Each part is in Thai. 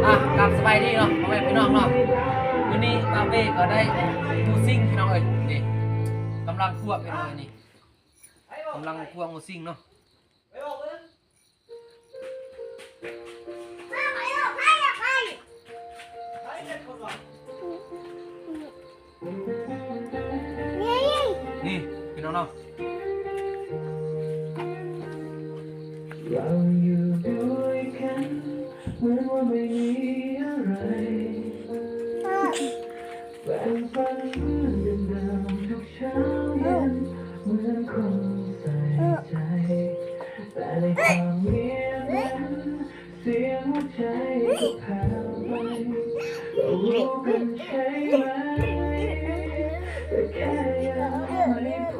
อะกลับสบายดีเนาะพ่อแม่พี่น้องเนาะวันนี้บาเบ้ก็ได้มูซิ่งพี่น้องเอ้ยนี่กำลังคั่วพี่น้องเอ้ยนี่กำลังคั่วมูซิ่งเนาะนี่พี่น้องเนาะ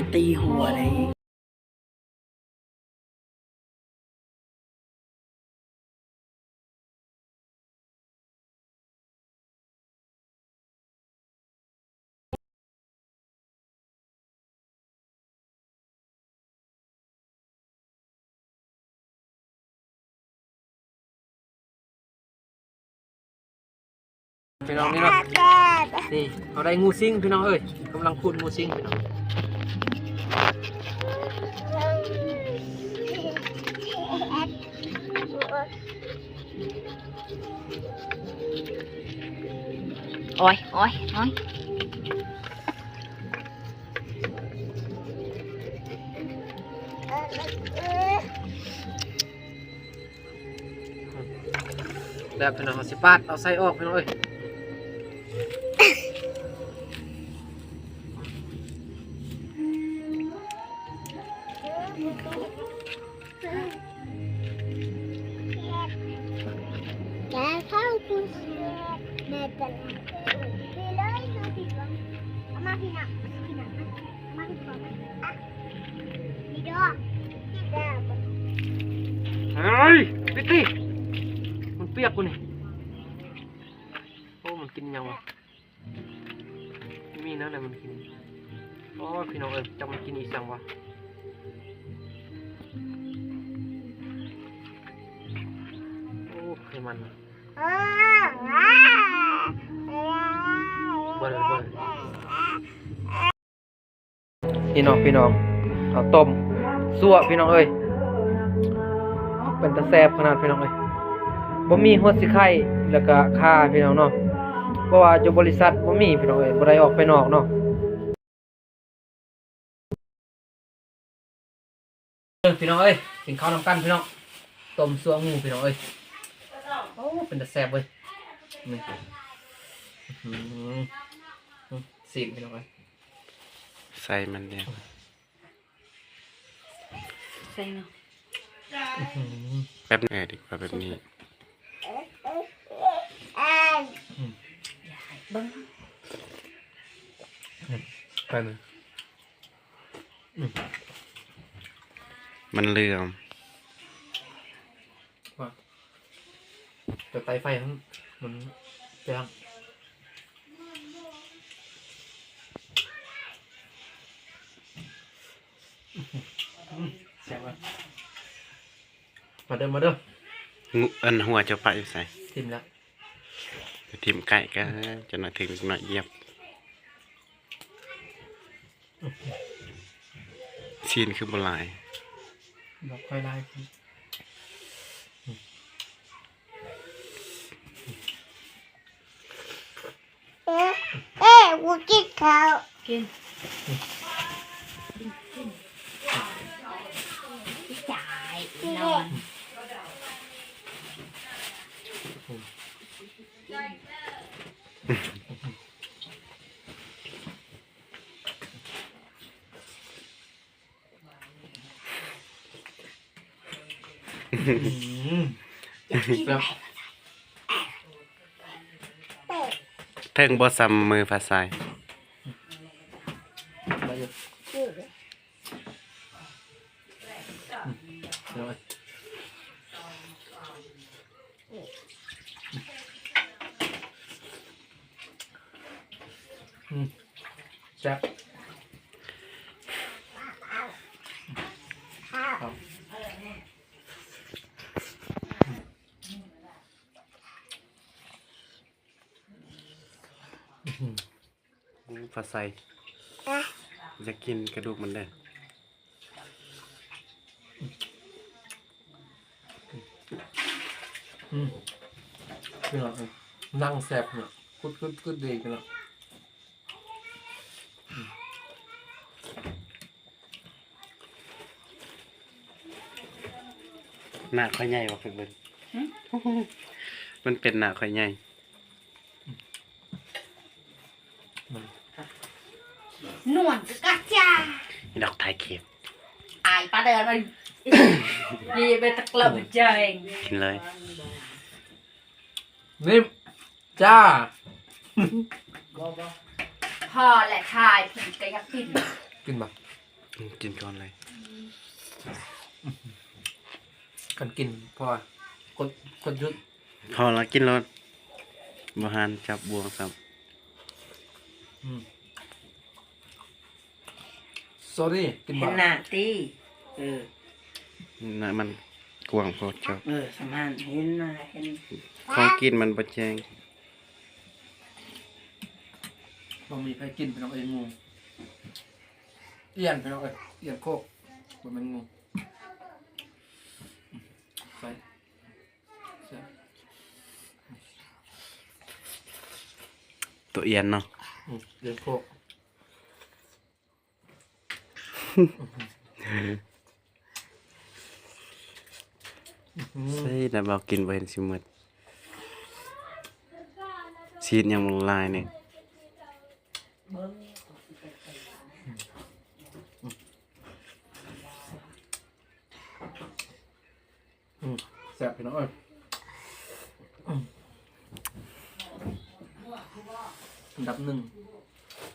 องคอยตีหัวเลยพี่น้องนี่เนาะนี่เอาได้งูซิ่งพี่น้องเอ้ยกำลังขุดงูซิ่งพี่น้อง โอ้ยโอ้ยโอ้ยแล้วพี่น้องเอาสิปาดเอาไส้ออกพี่น้องเอ้ย เลยพี่ก่อนเอามาพี่หนักพี่หนักนะเอามาพี่ก่อนนะอะนี่ดอกนี่ดอกเฮ้มันเปียกกูนี่โอ้มันกินยังวะมีนะอะไรมันกินโอ้พี่น้องเอ้ยจะมันกินอีสังวะโอ้ไขมันอ่าอ่าอ่าเพี่น้องพี่น้องเอาต้มสั่วพี่น้องเอ้ยเป็นตะแซบขนาดพี่น้องเอ้ยบ่มีหัวสิไข่แล้วก็ค่าพี่น้องเนาะเพราะว่าอยู่บริษัทบ่มีพี่น้องเอ้ยบ่ได้ออกไปนอกเนาะพี่น้องเอ้ยกินข้าวนำกันพี่น้องต้มสั่วงูพี่น้องเอ้ยโอ้เป็นตะแซบเว้ยนี่ สิพี่น้องเอ้ยใส่มันเนี่ยใส่เนาะแป๊บเออดีกว่าแบบนี้อ่าเบิ้งไปเลยมันเลื่อมจะไตไฟมันมันจะยัง มาเด้อมาเด้องูอันหัวจะไปใส่ทิมแล้วทิมไก่ก็จะหน่อยถึงหน่อยเหยียบซีนคือบหลายบอกค่อยไล่พี่เอ๊ะเอ๊ะกูกินข้าวกิน แบบเตะเทิงบ่ซ้ำมือภาษายไปอยู่คือเดี๋ยวอืมแซ่บ ข้าว ครับ ภาษายอะจะกินกระดูกมันเด้ออืมพี่น้องเอ้ยนั่งแซ่บเนี่ยกุดกุดกุดดีกันเนาะหน้าค่อยใหญ่บ่เพิ่นเบิ่งมันเป็นหน้าค่อยใหญ่ นวลกะจ้ามีดอกไทยเข็มอายปลาเดินมันดีไปตะกลับเจงกินเลยนิ่มจ้าพ่อแหละทายผีก็อยากกินกินบ่อืมกินก่อนเลยกันกินเพราะว่ากดกดหยุดพอแล้วกินรถบ่หันจับบวงซ้อืม sorry กินบ่เห็นหน้าตีเออำน่ะมันกว้างพอจับเออสมานเห็นหน้าเห็นของกินมันบ่แจ้งบ่มีใครกินพี่น้องเอ้ยงูเอียนพี่น้องเอ้ยเอียนโคกบ่แม่นงูใส่ใส่ตัวเอียนเนาะอืมเอียนโคกอืม ใช่แต่บ่กินบ่เห็นสิหมดชีสยังลายนี่อืมแซ่บพี่น้องเอ้ยดับหนึ่ง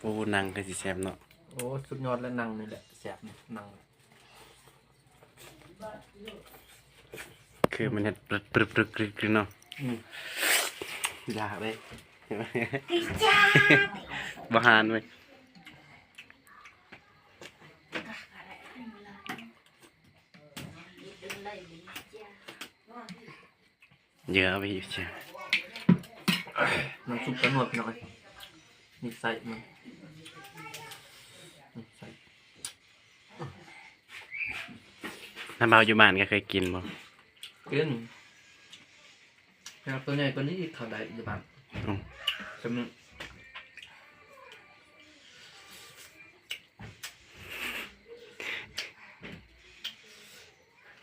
ปูนังก็สิแซ่บเนาะ โอ้สุดยอดและนังนี่แหละแซ่บนี่นังคือมันเฮ็ดปรึกปรึกปรึกปรึกปรึกเนาะอืมอยากเลยกิจ้าบ่หานเว้ยเยอะไปอีกจ้ะน้ำซุปกระนวดพี่น้องเอ้ยนี่ใส่มันนี่ใส่ น้ำเบาอยู่บ้านก็เคยกินบ่กินนะครับตัวใหญ่ตัวนี้อีกเท่าใดอยู่บ้านอืมจำนึง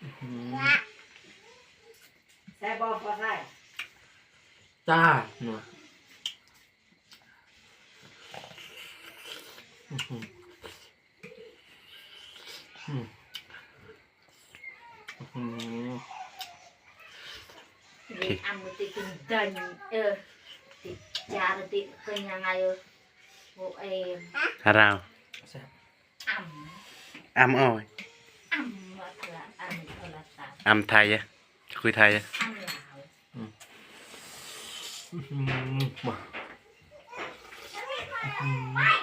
อื้อหือแซ่บบ่พอได้จ้าหนัวอื้อหืออืม อื้อหือดีอันมันติกินกันเออติจาติกันยังไงเออโมเอมราวแซ่บอ่ำอ้ำอ้อยอ่ำว่าเถอะอ่ำโทรศัพท์อ้ำไทยอะคุยไทยอะอ่ำลาวอื้อหือมาอื้อหือ